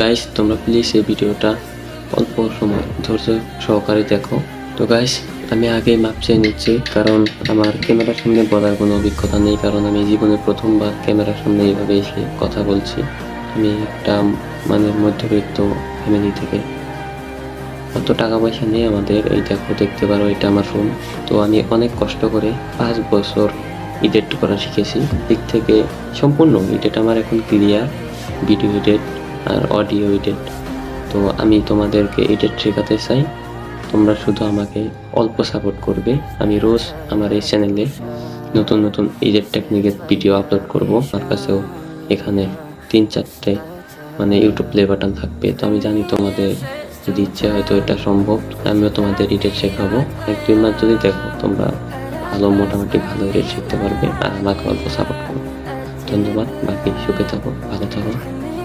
Guys তোমরা please এই ভিডিওটা অল্প সময় ধৈর্য সহকারে দেখো। তো গাইস আমি আগেই মাপ চেয়ে নিচ্ছি, কারণ আমার ক্যামেরার সামনে বলার কোনো অভিজ্ঞতা নেই, কারণ আমি জীবনে প্রথমবার ক্যামেরার সামনে এইভাবে এসে কথা বলছি। আমি একটা মানে মধ্যবিত্ত ফ্যামিলি থেকে। অত টাকা পয়সা নেই আমাদের এই দেখো, দেখতে পারো, এটা আমার রুম তো আমি অনেক কষ্ট করে পাঁচ বছর এডিট করা শিখেছি। দিক থেকে সম্পূর্ণ এডিট আমার এখন ক্লিয়ার ভিডিও এডিট আর অডিও এডিট তো আমি তোমাদেরকে এডিট শেখাতে চাই। তোমরা শুধু আমাকে অল্প সাপোর্ট করবে। আমি রোজ আমার এই চ্যানেলে নতুন নতুন এডিট টেকনিকের ভিডিও আপলোড করব। আমার কাছেও এখানে তিন চারটে মানে ইউটিউব প্লে বাটন থাকবে। তো আমি জানি তোমাদের যদি ইচ্ছে হয় তো এটা সম্ভব। আমিও তোমাদের এডিট শেখাবো। এক দুই মাস যদি দেখো, তোমরা ভালো, মোটামুটি ভালো এডিট শিখতে পারবে। আর আমাকে অল্প সাপোর্ট করো। ধন্যবাদ। বাকি সুখে থাকো, ভালো থাকো।